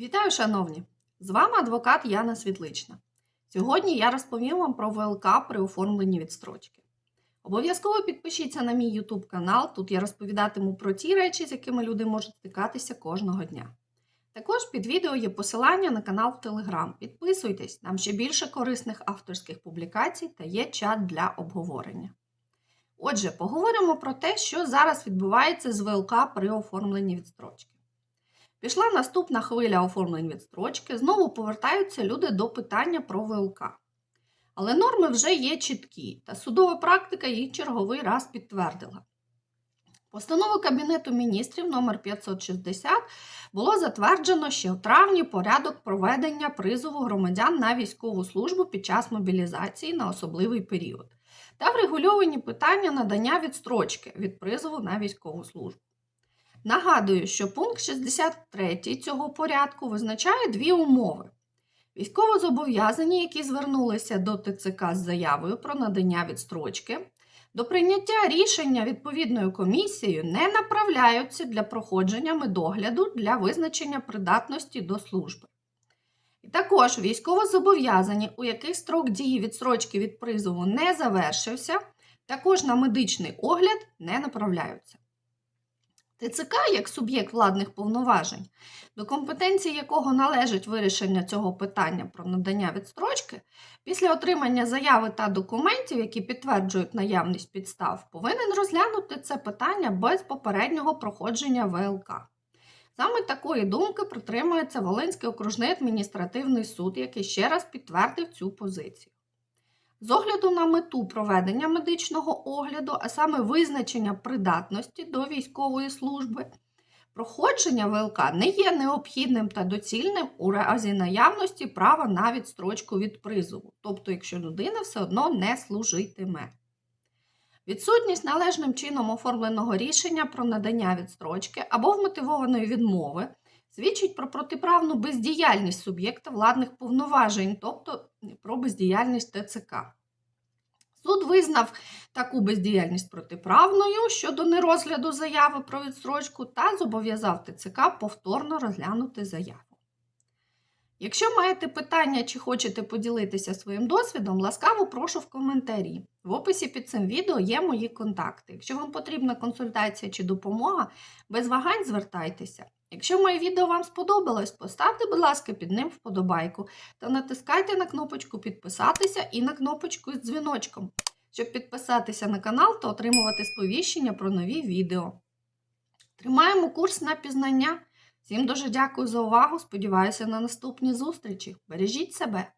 Вітаю, шановні! З вами адвокат Яна Світлична. Сьогодні я розповім вам про ВЛК при оформленні відстрочки. Обов'язково підпишіться на мій YouTube канал. Тут я розповідатиму про ті речі, з якими люди можуть стикатися кожного дня. Також під відео є посилання на канал в Telegram. Підписуйтесь, там ще більше корисних авторських публікацій та є чат для обговорення. Отже, поговоримо про те, що зараз відбувається з ВЛК при оформленні відстрочки. Пішла наступна хвиля оформлень відстрочки, знову повертаються люди до питання про ВЛК. Але норми вже є чіткі, та судова практика їх черговий раз підтвердила. Постанову Кабінету міністрів номер 560 було затверджено ще в травні порядок проведення призову громадян на військову службу під час мобілізації на особливий період та врегульовані питання надання відстрочки від призову на військову службу. Нагадую, що пункт 63 цього порядку визначає дві умови. Військовозобов'язані, які звернулися до ТЦК з заявою про надання відстрочки, до прийняття рішення відповідною комісією не направляються для проходження медогляду для визначення придатності до служби. І також військовозобов'язані, у яких строк дії відстрочки від призову не завершився, також на медичний огляд не направляються. ТЦК як суб'єкт владних повноважень, до компетенції якого належить вирішення цього питання про надання відстрочки, після отримання заяви та документів, які підтверджують наявність підстав, повинен розглянути це питання без попереднього проходження ВЛК. Саме такої думки притримується Волинський окружний адміністративний суд, який ще раз підтвердив цю позицію. З огляду на мету проведення медичного огляду, а саме визначення придатності до військової служби, проходження ВЛК не є необхідним та доцільним у разі наявності права на відстрочку від призову, тобто якщо людина все одно не служитиме. Відсутність належним чином оформленого рішення про надання відстрочки або вмотивованої відмови свідчить про протиправну бездіяльність суб'єкта владних повноважень, тобто про бездіяльність ТЦК. Суд визнав таку бездіяльність протиправною щодо нерозгляду заяви про відстрочку та зобов'язав ТЦК повторно розглянути заяву. Якщо маєте питання чи хочете поділитися своїм досвідом, ласкаво прошу в коментарі. В описі під цим відео є мої контакти. Якщо вам потрібна консультація чи допомога, без вагань звертайтеся. Якщо моє відео вам сподобалось, поставте, будь ласка, під ним вподобайку та натискайте на кнопочку підписатися і на кнопочку з дзвіночком, щоб підписатися на канал та отримувати сповіщення про нові відео. Тримаємо курс на пізнання. Всім дуже дякую за увагу. Сподіваюся на наступні зустрічі. Бережіть себе!